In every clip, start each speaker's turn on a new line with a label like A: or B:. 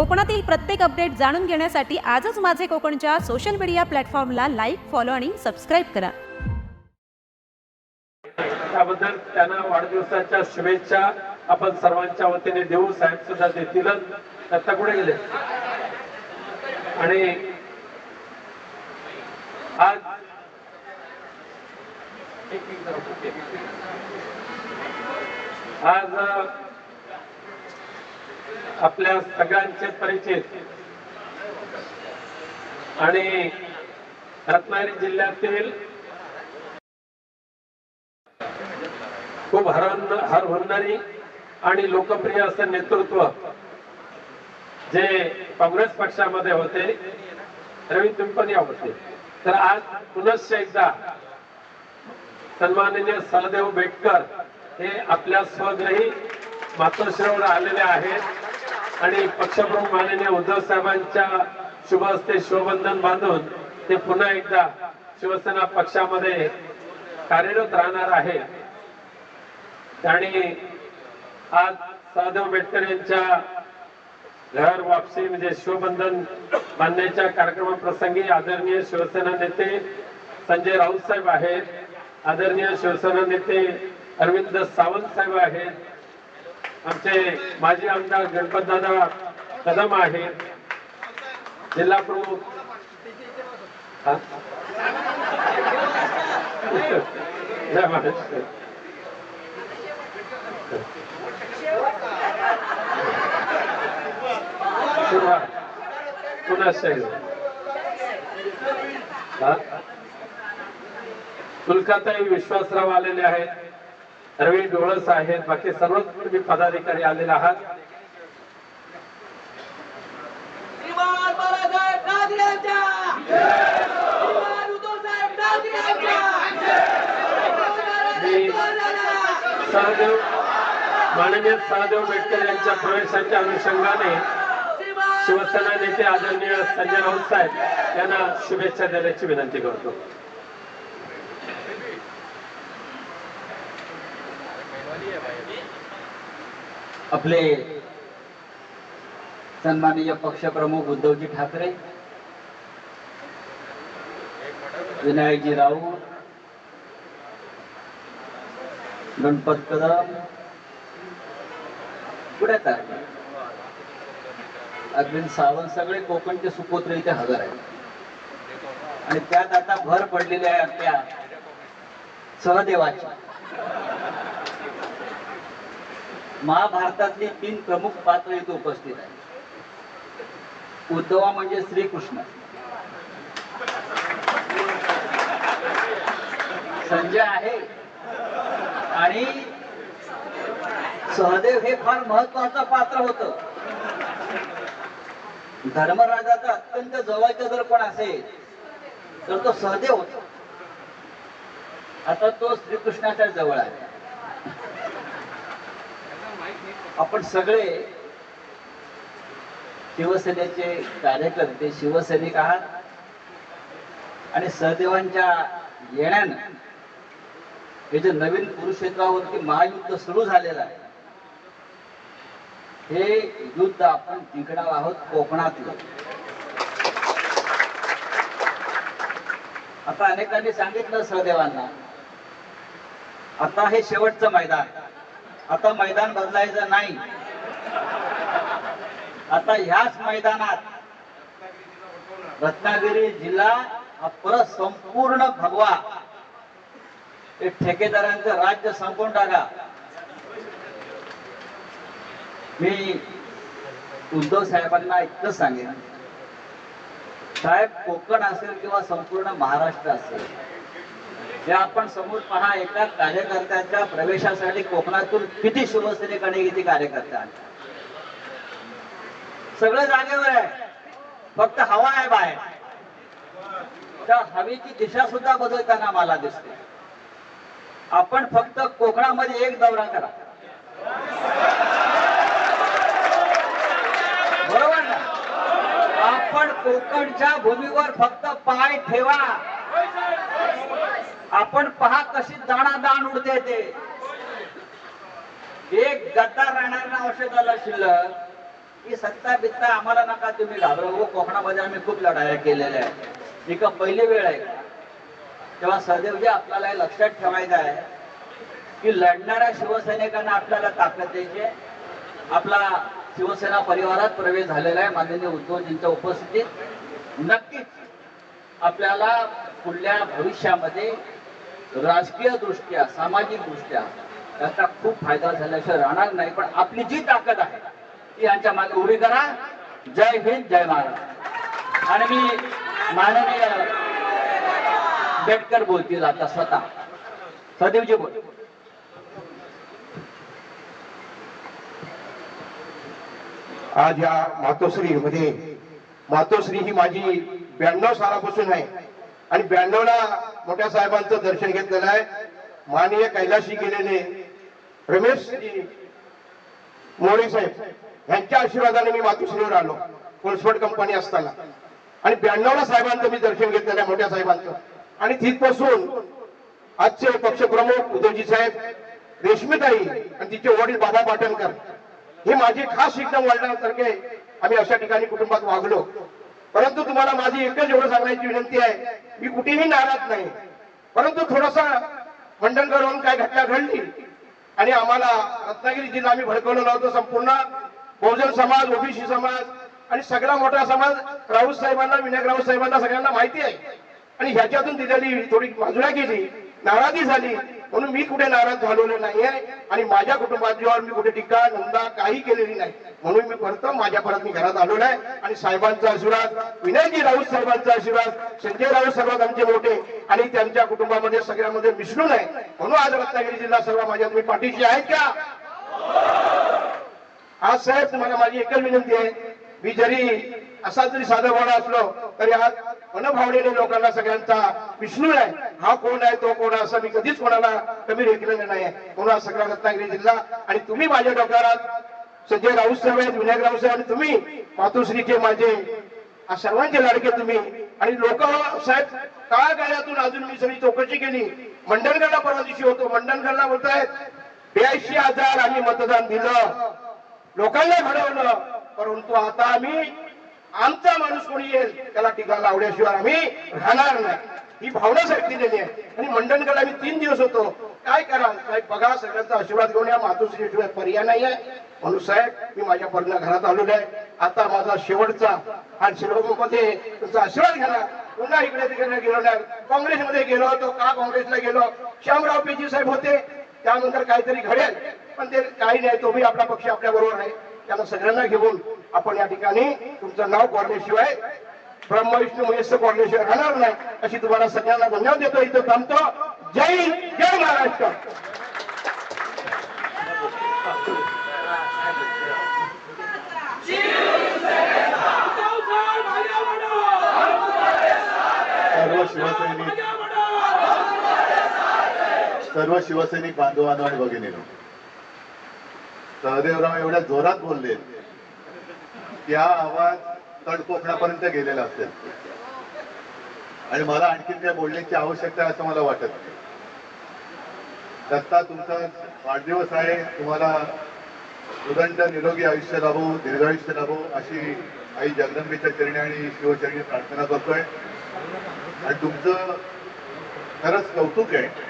A: कोकणातील प्रत्येक अपडेट जाणून घेण्यासाठी आजच माझे कोकणच्या सोशल मीडिया प्लॅटफॉर्मला लाईक फॉलो आणि सबस्क्राईब करा.
B: त्याबद्दल त्यांना वाढदिवसाच्या शुभेच्छा आपण सर्वांच्या वतीने देऊ. साहेब सुद्धा देतीलच. दत्ता कुठे गेले? आणि आज आज आपल्या सगळ्यांचे परिचित आणि रत्नागिरी जिल्ह्यातील खूप हरवण हरवणारी आणि लोकप्रिय असं नेतृत्व जे काँग्रेस पक्षामध्ये होते रवी तुम्ही होते. तर आज पुनश्च एकदा सन्माननीय सहदेव बेटकर हे आपल्या स्वग्रही मातोश्रीवर आलेले आहेत. आणि पक्षप्रमुख माननीय उद्धव साहेबांच्या शुभ हस्ते शिवबंधन बांधून ते पुन्हा एकदा शिवसेना पक्षामध्ये कार्यरत राहणार आहे. आणि आज सहदेव बेटकर यांच्या घर वापसी म्हणजे शिवबंधन बांधण्याच्या कार्यक्रमाप्रसंगी आदरणीय शिवसेना नेते संजय राऊत साहेब आहेत. आदरणीय शिवसेना नेते अरविंद सावंत साहेब आहेत. आमचे माजी आमदार गणपतदादा कदम आहेत जिल्हा प्रमुख. पुन्हा पुन्हा शहीद विश्वासराव आलेले आहेत. रवी डोळस आहेत. बाकी सर्वच तुम्ही पदाधिकारी आलेले आहात. सहदेव माननीय सहदेव बेटकर यांच्या प्रवेशाच्या अनुषंगाने शिवसेना नेते आदरणीय संजय राऊत साहेब यांना शुभेच्छा देण्याची विनंती करतो.
C: आपले सन्माननीय पक्षप्रमुख उद्धवजी ठाकरे विनायकजी राऊत गणपत कदम पुढे आहे अरविंद सावंत सगळे कोकणचे सुपुत्र इथे हजर आहेत. आणि त्यात आता भर पडलेल्या आहे आपल्या सहदेवाची. महाभारतातली तीन प्रमुख पात्र इथे उपस्थित आहेत. उद्धवा म्हणजे श्रीकृष्ण. संजय आहे. आणि सहदेव हे फार महत्वाचं पात्र होत. धर्मराजाचा अत्यंत जवळचा जर कोण असेल तर तो सहदेव होता. आता तो श्रीकृष्णाच्या जवळ आहे. आपण सगळे शिवसेनेचे कार्यकर्ते शिवसैनिक आहात. आणि सहदेवांच्या येण्यानं हे जे नवीन कुरुक्षेत्रावरती महायुद्ध सुरू झालेलं आहे हे युद्ध आपण जिंकणार आहोत कोकणातलं. आता अनेकांनी सांगितलं सहदेवांना आता हे शेवटचं मैदान. आता मैदान बदलायचं नाही. आता ह्याच मैदानात रत्नागिरी जिल्हा हा परत संपूर्ण भगवा. हे ठेकेदारांचं राज्य संपून टाका. मी उद्धव साहेबांना इतकं सांगेन. साहेब कोकण असेल किंवा संपूर्ण महाराष्ट्र असेल हे आपण समोर पहा एका कार्यकर्त्यांच्या प्रवेशासाठी कोकणातून किती शिवसेनेकडे किती कार्यकर्ते सगळं जागेवर आहे. फक्त हवा आहे बाहेर. त्या हवेची दिशा सुद्धा बदलताना मला दिसते. आपण फक्त कोकणामध्ये एक दौरा करा. बरोबर ना? आपण कोकणच्या भूमीवर फक्त पाय ठेवा. आपण पहा कशी दाणादाण उडते ते. एक गद्दार राहणार ना औषधाला शिल्लक की सत्ता बित्ता आम्हाला नका तुम्ही घाबरव. हो, कोकणामध्ये आम्ही खूप लढाया केलेल्या आहेत. ही का पहिली वेळ आहे तेव्हा सहदेवजी आपल्याला हे लक्षात ठेवायचं आहे की लढणाऱ्या शिवसैनिकांना आपल्याला ताकद द्यायची आपला शिवसेना परिवारात प्रवेश झालेला आहे. माननीय उद्धवजींच्या उपस्थितीत. नक्कीच आपल्याला पुढल्या भविष्यामध्ये राजकीय दृष्ट्या सामाजिक दृष्ट्या त्याचा खूप फायदा झाल्याशिवाय राहणार नाही पण आपली जी ताकद आहे ती यांच्या मागे उभी करा. जय हिंद जय महाराज आणि मी माननीय आंबेडकर बोलतील आता स्वतः. सदैवजी बोल.
D: आज या मातोश्री मध्ये मातोश्री ही माझी ब्याण्णव सालापासून आहे. आणि ब्याण्णवला मोठ्या साहेबांचं दर्शन घेतलेलं आहे. माननीय कैलाशी गेलेले रमेश मोरे साहेब यांच्या आशीर्वादाने मी मातोश्रीवर आलो कोल्सफोर्ड कंपनी असताना. आणि ब्याण्णवला साहेबांचं मी दर्शन घेतलेलं आहे मोठ्या साहेबांचं. आणि तिथपासून आजचे पक्षप्रमुख उद्धवजी साहेब रेशमीताई आणि तिचे वडील बाबा पाटणकर हे माझे खास एकदम वडिलांसारखे आम्ही अशा ठिकाणी कुटुंबात वागलो. परंतु तुम्हाला माझी एकच एवढं सांगण्याची विनंती आहे मी कुठेही नाराज नाही. परंतु थोडासा करून काय घटना घडली आणि आम्हाला रत्नागिरी जिल्हा आम्ही भडकवलं नव्हतं संपूर्ण बहुजन समाज ओबीसी समाज आणि सगळा मोठा समाज राऊत साहेबांना विनायक राऊत साहेबांना सगळ्यांना माहिती आहे. आणि ह्याच्यातून दिलेली थोडी बाजूला गेली. नाराजी झाली. म्हणून मी कुठे नाराज झालेलो नाहीये आणि माझ्या कुटुंबाजीवर मी कुठे टीका नंदा काही केलेली नाही. म्हणून मी परत माझ्या परत मी घरात आलो आहे. आणि साहेबांचा आशीर्वाद विनयजी राऊत साहेबांचा आशीर्वाद संजय राऊत सर्वात आमचे मोठे आणि त्यांच्या कुटुंबामध्ये सगळ्यामध्ये मिसळून आहे. म्हणून आज रत्नागिरी जिल्हा सर्व माझ्या तुम्ही पाठीशी आहेत का? आज साहेब तुम्हाला माझी एकच विनंती आहे. मी जरी असा जरी साधा वाडा असलो तरी आज मनभावनेने लोकांना सगळ्यांचा विष्णू आहे. हा कोण आहे तो कोण आहे असं मी कधीच कोणाला कमी रेखलेलं नाही कोणा सगळा रत्नागिरी जिल्हा आणि तुम्ही माझ्या डोक्यात संजय राऊत साहेब आहेत विनायक राऊत साहेब आणि तुम्ही मातोश्रीचे माझे सर्वांचे लाडके तुम्ही. आणि लोक साहेब काळ काळातून अजून मी सगळी चौकशी केली. मंडणगडला परवा दिवशी होतो. मंडणगडला बोलतायत ब्याऐंशी हजार आम्ही मतदान दिलं. लोकांना घडवलं. परंतु आता आम्ही आमचा माणूस कोणी येईल त्याला टीका लावल्याशिवाय आम्ही राहणार नाही. ही भावना साहेब दिलेली आहे. आणि मंडणगड आम्ही तीन दिवस होतो. काय करा साहेब बघा सगळ्यांचा आशीर्वाद घेऊन या मातोश्रीशिवाय पर्याय नाही आहे म्हणून साहेब मी माझ्या पर्ण घरात आलेलो आहे. आता माझा शेवटचा हा शिरोमध्ये तुमचा आशीर्वाद घेणार. पुन्हा इकडे तिकडे गेलो नाही. काँग्रेसमध्ये गेलो होतो. का काँग्रेसला गेलो? श्यामराव पेजी साहेब होते. त्यानंतर काहीतरी घडेल. पण ते काही नाही. तो मी आपला पक्ष आपल्या बरोबर आहे. त्यांना सगळ्यांना घेऊन आपण या ठिकाणी तुमचं नाव कोरल्याशिवाय ब्रह्मविष्णू महेश कॉर्नेशिवाय राहणार नाही अशी तुम्हाला सगळ्यांना धन्यवाद देतो. इथं थांबतो. जय हिंद, जय महाराष्ट्र.
E: सर्व शिवसैनिक सर्व शिवसैनिक बांधवांना आणि भगिनीनो सहदेवराव एवढ्या जोरात बोलले. त्या आवाज तडकोकणापर्यंत गेलेला असेल. आणि मला आणखीन काय बोलण्याची आवश्यकता असं मला वाटत नाही. दत्ता तुमचा वाढदिवस आहे. तुम्हाला उदंड निरोगी आयुष्य लाभो दीर्घायुष्य लाभो अशी आई जगदंबेच्या चरणी आणि शिवचरणी प्रार्थना करतोय. आणि तुमचं खरंच कौतुक आहे.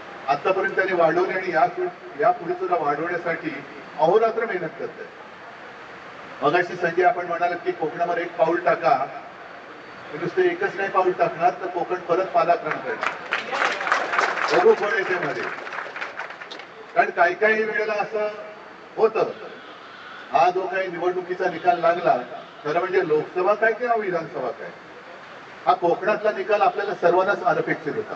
E: आतापर्यंत त्यांनी वाढवली आणि या यापुढे सुद्धा वाढवण्यासाठी अहोरात्र मेहनत करते मगाशी संजय आपण म्हणाल की कोकणामध्ये एक पाऊल टाका नुसते नुसतं एकच नाही पाऊल टाकणार तर कोकण परत पालाक्रांत करणार बघू पण मध्ये. कारण काही काही वेळेला असं होतं हा जो काही निवडणुकीचा निकाल लागला खरं म्हणजे लोकसभा काय किंवा विधानसभा काय हा कोकणातला निकाल आपल्याला सर्वांनाच अनपेक्षित होता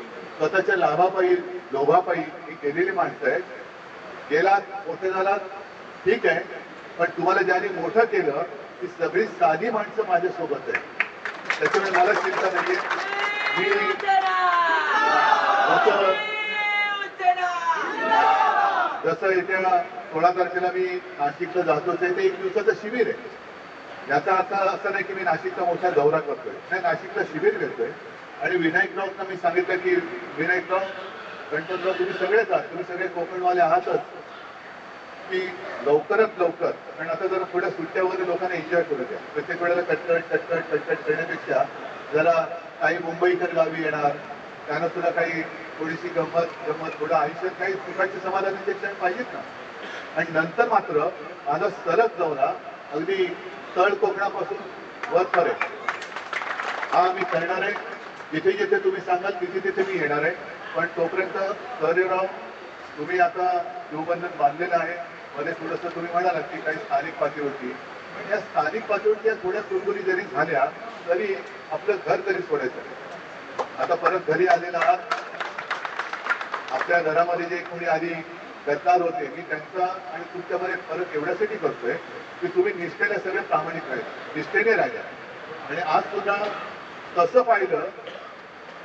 E: स्वतःच्या लाभापायी लोभापायी ही केलेली माणसं आहेत. गेलात मोठे झालात ठीक आहे. पण तुम्हाला ज्याने मोठं केलं ती सगळी साधी माणसं माझ्यासोबत आहे त्याच्यामुळे मला चिंता नाहीये. मी जसं येत्या सोळा तारखेला मी नाशिकला जातोच आहे ते एक दिवसाचं शिबिर आहे. याचा अर्थ असा नाही की मी नाशिकचा मोठा दौरा करतोय. नाही नाशिकला शिबिर घेतोय. आणि विनायक राऊतना मी सांगितलं की विनायक राऊत गणपतराव तुम्ही सगळेच आहात तुम्ही सगळे कोकणवाले आहातच. की लवकरात लवकर कारण आता जरा थोड्या सुट्ट्या वगैरे लोकांना एन्जॉय करू द्या. प्रत्येक वेळेला कटकट कटकट कटकट करण्यापेक्षा जरा काही मुंबईकर गावी येणार त्यांना सुद्धा काही थोडीशी गंमत गंमत थोडं आयुष्यात काही सुखाचे समाधानाचे क्षण पाहिजेत ना? आणि नंतर मात्र माझा सलग दौरा अगदी तळ कोकणापासून वर करेल हा मी करणार आहे. जिथे जिथे तुम्ही सांगाल तिथे तिथे मी येणार आहे. पण तोपर्यंत सहदेवराव तुम्ही आता शिवबंधन बांधलेलं आहे. मध्ये थोडंसं तुम्ही म्हणालात की काही स्थानिक पातळीवरती. पण या स्थानिक पातळीवरती या थोड्या कुरबुरी जरी झाल्या तरी आपलं घर तरी सोडायचं. आता परत घरी आलेला आहात. आपल्या घरामध्ये जे कोणी आधी गद्दार होते मी त्यांचा आणि तुमच्यामध्ये फरक एवढ्यासाठी करतोय की तुम्ही निष्ठेने सगळे प्रामाणिक राहिले निष्ठेने राहिल्या आणि आज सुद्धा तसं पाहिलं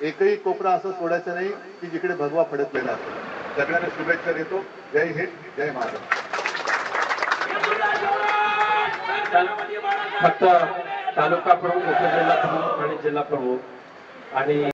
E: एकही कोपरा असं सोडायचं नाही की जिकडे भगवा फडकलेला असतो सगळ्यांना शुभेच्छा देतो. जय हिंद जय महाराष्ट्र.
B: फक्त तालुका प्रमुख उपजिल्हा प्रमुख आणि जिल्हा प्रमुख. आणि